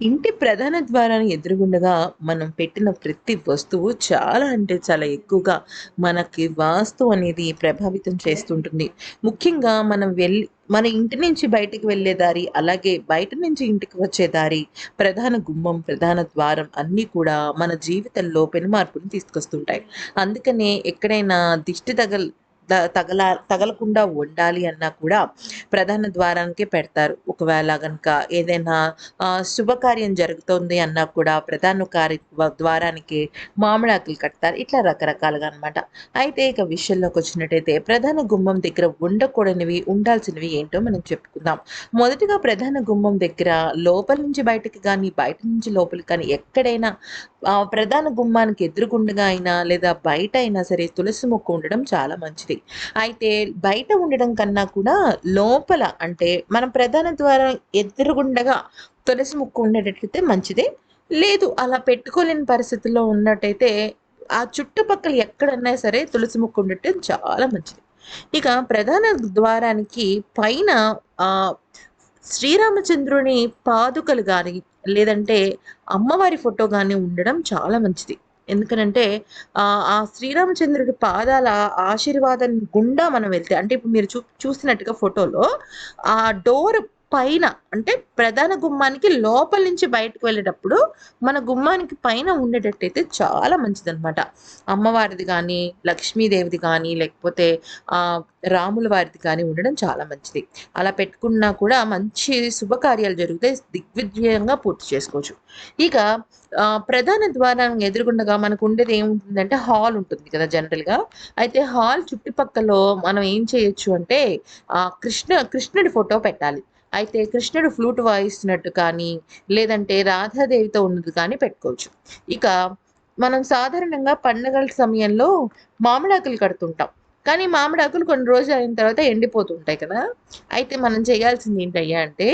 ఇంటి ప్రధాన ద్వారాన్ని ఎదురుగుండగా మనం పెట్టిన ప్రతి వస్తువు చాలా అంటే చాలా ఎక్కువగా మనకి వాస్తు అనేది ప్రభావితం చేస్తుంటుంది. ముఖ్యంగా మనం వెళ్ళి మన ఇంటి నుంచి బయటికి వెళ్ళే దారి అలాగే బయట నుంచి ఇంటికి వచ్చే దారి ప్రధాన గుమ్మం ప్రధాన ద్వారం అన్నీ కూడా మన జీవితంలో పెను మార్పుని తీసుకొస్తుంటాయి. అందుకనే ఎక్కడైనా దిష్టి తగల్ తగల తగలకుండా ఉండాలి అన్నా కూడా ప్రధాన ద్వారానికి పెడతారు. ఒకవేళ కనుక ఏదైనా శుభకార్యం జరుగుతుంది అన్నా కూడా ప్రధాన కార్య ద్వారానికి మామిడాకులు కడతారు. ఇట్లా రకరకాలుగా అనమాట అయితే ఇక విషయంలోకి వచ్చినట్టయితే ప్రధాన గుమ్మం దగ్గర ఉండకూడనివి ఉండాల్సినవి ఏంటో మనం చెప్పుకుందాం. మొదటిగా ప్రధాన గుమ్మం దగ్గర లోపల నుంచి బయటకి కానీ బయట నుంచి లోపలికి కానీ ఎక్కడైనా ప్రధాన గుమ్మానికి ఎదురుగుండగా అయినా లేదా బయట అయినా సరే తులసి మొక్క ఉండడం చాలా మంచిది. అయితే బయట ఉండడం కన్నా కూడా లోపల అంటే మనం ప్రధాన ద్వారం ఎదురుగుండగా తులసి ముక్కు ఉండేటట్లయితే మంచిదే. లేదు అలా పెట్టుకోలేని పరిస్థితుల్లో ఉన్నట్టయితే ఆ చుట్టుపక్కల ఎక్కడన్నా సరే తులసి ముక్కు ఉండటం చాలా మంచిది. ఇక ప్రధాన ద్వారానికి పైన ఆ శ్రీరామచంద్రుని పాదుకలు కానీ లేదంటే అమ్మవారి ఫోటో కానీ ఉండడం చాలా మంచిది. ఎందుకనంటే ఆ శ్రీరామచంద్రుడి పాదాల ఆశీర్వాదం గుండా మనం వెళ్తే అంటే ఇప్పుడు మీరు చూ చూసినట్టుగా ఫోటోలో ఆ డోర్ పైన అంటే ప్రధాన గుమ్మానికి లోపల నుంచి బయటకు వెళ్ళేటప్పుడు మన గుమ్మానికి పైన ఉండేటట్టయితే చాలా మంచిదనమాట అమ్మవారిది కానీ లక్ష్మీదేవిది కానీ లేకపోతే రాముల వారిది కానీ ఉండడం చాలా మంచిది. అలా పెట్టుకున్నా కూడా మంచి శుభకార్యాలు జరిగితే దిగ్విజయంగా పూర్తి చేసుకోవచ్చు. ఇక ప్రధాన ద్వారం ఎదురుకుండగా మనకు ఉండేది ఏముంటుందంటే హాల్ ఉంటుంది కదా జనరల్గా. అయితే హాల్ చుట్టుపక్కల మనం ఏం చేయొచ్చు అంటే కృష్ణ కృష్ణుడి ఫోటో పెట్టాలి. అయితే కృష్ణుడు ఫ్లూట్ వాయిస్తున్నట్టు కానీ లేదంటే రాధాదేవితో ఉన్నది కానీ పెట్టుకోవచ్చు. ఇక మనం సాధారణంగా పండుగల సమయంలో మామిడాకులు కడుతుంటాం. కానీ మామిడాకులు కొన్ని రోజులు అయిన తర్వాత ఎండిపోతుంటాయి కదా. అయితే మనం చేయాల్సింది ఏంటయ్యా అంటే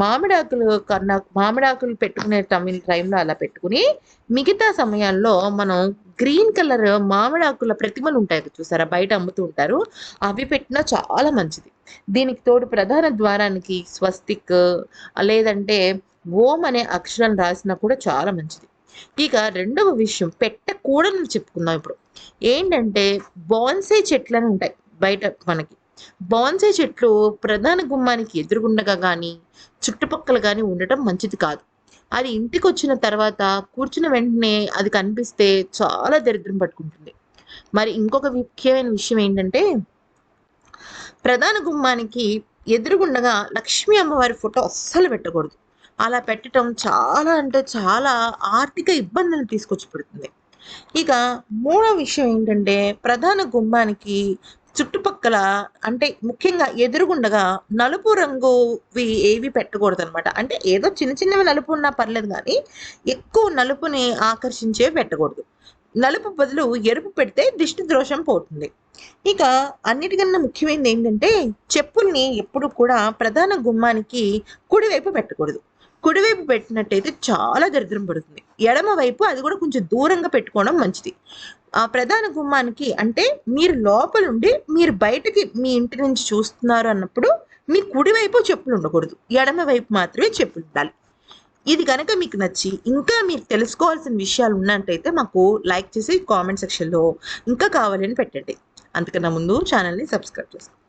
మామిడాకులు కన్నా మామిడాకులు పెట్టుకునే తమిళ టైంలో అలా పెట్టుకుని మిగతా సమయాల్లో మనం గ్రీన్ కలర్ మామిడాకుల ప్రతిమలు ఉంటాయి చూసారా? బయట అమ్ముతూ ఉంటారు. అవి పెట్టినా చాలా మంచిది. దీనికి తోడు ప్రధాన ద్వారానికి స్వస్తిక్ లేదంటే ఓం అనే అక్షరం రాసినా కూడా చాలా మంచిది. ఇక రెండవ విషయం పెట్టకూడని చెప్పుకుందాం ఇప్పుడు. ఏంటంటే బాన్సే చెట్లని ఉంటాయి బయట మనకి. బాన్సే చెట్లు ప్రధాన గుమ్మానికి ఎదురుగుండగా కానీ చుట్టుపక్కల కానీ ఉండటం మంచిది కాదు. అది ఇంటికి వచ్చిన తర్వాత కూర్చున్న వెంటనే అది కనిపిస్తే చాలా దరిద్రం పట్టుకుంటుంది. మరి ఇంకొక ముఖ్యమైన విషయం ఏంటంటే ప్రధాన గుమ్మానికి ఎదురుగుండగా లక్ష్మీ అమ్మవారి ఫోటో అస్సలు పెట్టకూడదు. అలా పెట్టడం చాలా అంటే చాలా ఆర్థిక ఇబ్బందులు తీసుకొచ్చి పెడుతుంది ఇక మూడో విషయం ఏంటంటే ప్రధాన గుమ్మానికి చుట్టుపక్కల అంటే ముఖ్యంగా ఎదురుగుండగా నలుపు రంగువి ఏవి పెట్టకూడదు అనమాట అంటే ఏదో చిన్న చిన్నవి నలుపు ఉన్నా పర్లేదు కానీ ఎక్కువ నలుపుని ఆకర్షించే పెట్టకూడదు. నలుపు బదులు ఎరుపు పెడితే దిష్టి దోషం పోతుంది. ఇక అన్నిటికన్నా ముఖ్యమైనది ఏంటంటే చెప్పుల్ని ఎప్పుడు కూడా ప్రధాన గుమ్మానికి కుడివైపు పెట్టకూడదు. కుడివైపు పెట్టినట్టయితే చాలా దరిద్రం పడుతుంది. ఎడమవైపు అది కూడా కొంచెం దూరంగా పెట్టుకోవడం మంచిది. ఆ ప్రధాన గుమ్మానికి అంటే మీరు లోపల ఉండి మీరు బయటకి మీ ఇంటి నుంచి చూస్తున్నారు అన్నప్పుడు మీ కుడివైపు చెప్పులు ఉండకూడదు. ఎడమ వైపు మాత్రమే చెప్పులు ఉండాలి. ఇది కనుక మీకు నచ్చి ఇంకా మీరు తెలుసుకోవాల్సిన విషయాలు ఉన్నట్టయితే మాకు లైక్ చేసి కామెంట్ సెక్షన్లో ఇంకా కావాలని పెట్టండి. అంతకన్నా ముందు ఛానల్ని సబ్స్క్రైబ్ చేసుకోండి.